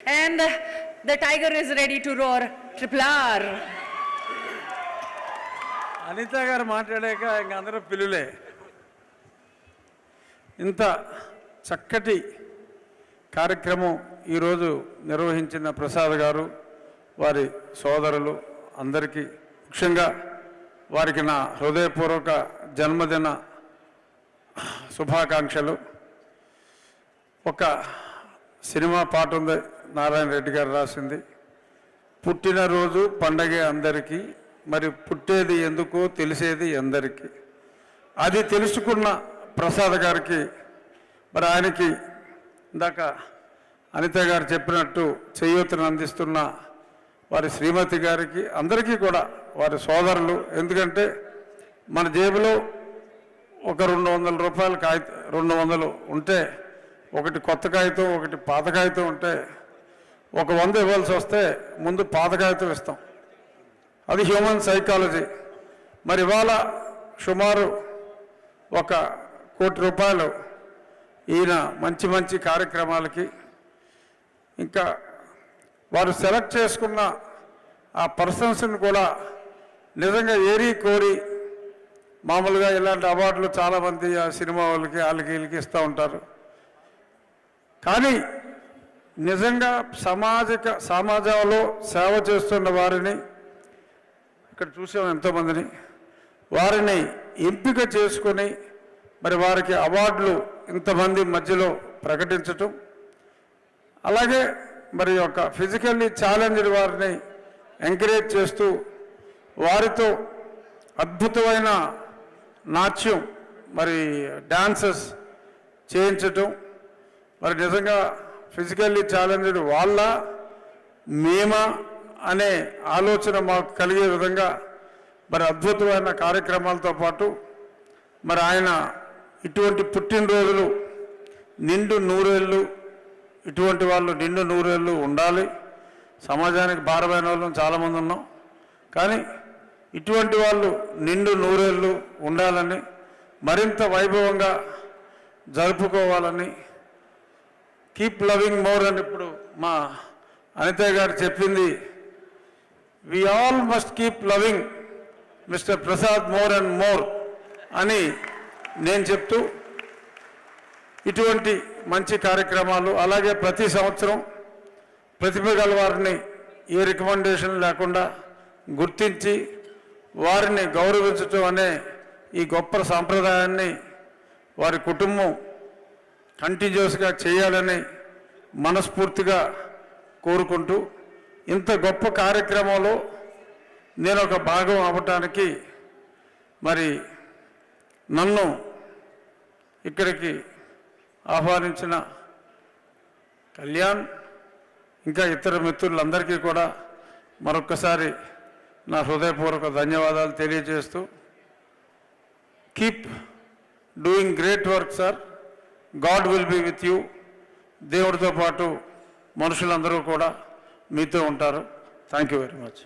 And the tiger is ready to roar. Triple R. Anitha garu మాట్లాడాక ఇంక అందరూ పిల్లులే ఇంత చక్కటి కార్యక్రమం ఈరోజు నిర్వహించిన ప్రసాద్ గారు వారి సోదరులు అందరికీ ముఖ్యంగా వారికి నా హృదయపూర్వక జన్మదిన శుభాకాంక్షలు ఒక సినిమా పాట ఉంది నారాయణ రెడ్డి గారు రాసింది. పుట్టినరోజు పండగే అందరికీ మరి పుట్టేది ఎందుకో తెలిసేది అందరికీ. అది తెలుసుకున్న ప్రసాద్ గారికి మరి ఆయనకి ఇందాక అనిత గారు చెప్పినట్టు చేయూతను అందిస్తున్న వారి శ్రీమతి గారికి అందరికీ కూడా వారి సోదరులు. ఎందుకంటే మన జేబులో ఒక రెండు వందల రూపాయల కాగితం రెండు వందలు ఉంటే ఒకటి కొత్త కాగితం ఒకటి పాత కాగితం ఉంటే ఒక వంద ఇవ్వాల్సి వస్తే ముందు పాత ఇస్తాం. అది హ్యూమన్ సైకాలజీ. మరి ఇవాళ సుమారు ఒక కోటి రూపాయలు ఈయన మంచి మంచి కార్యక్రమాలకి ఇంకా వారు సెలెక్ట్ చేసుకున్న ఆ పర్సన్స్ని కూడా నిజంగా ఏరి కోరి మామూలుగా ఇలాంటి అవార్డులు చాలామంది ఆ సినిమా వాళ్ళకి వాళ్ళకి వీళ్ళకి ఇస్తూ ఉంటారు. కానీ నిజంగా సామాజిక సమాజంలో సేవ చేస్తున్న వారిని ఇక్కడ చూసాం ఎంతోమందిని వారిని ఎంపిక చేసుకొని మరి వారికి అవార్డులు ఇంతమంది మధ్యలో ప్రకటించటం అలాగే మరి యొక్క ఫిజికల్లీ ఛాలెంజ్డ్ వారిని ఎంకరేజ్ చేస్తూ వారితో అద్భుతమైన నాట్యం మరి డాన్సెస్ చేయించటం మరి నిజంగా ఫిజికల్లీ ఛాలెంజ్డ్ వాళ్ళ మేమా అనే ఆలోచన మాకు కలిగే విధంగా మరి అద్భుతమైన కార్యక్రమాలతో పాటు మరి ఆయన ఇటువంటి పుట్టినరోజులు నిండు నూరేళ్ళు ఇటువంటి వాళ్ళు నిండు నూరేళ్ళు ఉండాలి. సమాజానికి భారమైన వాళ్ళం చాలామంది ఉన్నాం. కానీ ఇటువంటి వాళ్ళు నిండు నూరేళ్ళు ఉండాలని మరింత వైభవంగా జరుపుకోవాలని కీప్ లవింగ్ మోర్ అని ఇప్పుడు మా అనిత గారు చెప్పింది. We all must keep loving Mister Prasad more and more అని నేను చెప్తూ ఇటువంటి మంచి కార్యక్రమాలు అలాగే ప్రతి సంవత్సరం ప్రతిభ గల వారిని ఏ రికమెండేషన్ లేకుండా గుర్తించి వారిని గౌరవించటం అనే ఈ గొప్ప సాంప్రదాయాన్ని వారి కుటుంబం కంటిన్యూస్గా చేయాలని మనస్ఫూర్తిగా కోరుకుంటూ ఇంత గొప్ప కార్యక్రమంలో నేను ఒక భాగం అవ్వటానికి మరి నన్ను ఇక్కడికి ఆహ్వానించిన కళ్యాణ్ ఇంకా ఇతర మిత్రులందరికీ కూడా మరొక్కసారి నా హృదయపూర్వక ధన్యవాదాలు తెలియజేస్తూ keep doing great work sir. God will be with you. దేవుడితో పాటు మనుషులందరూ కూడా మీతో ఉంటారు. Thank you very much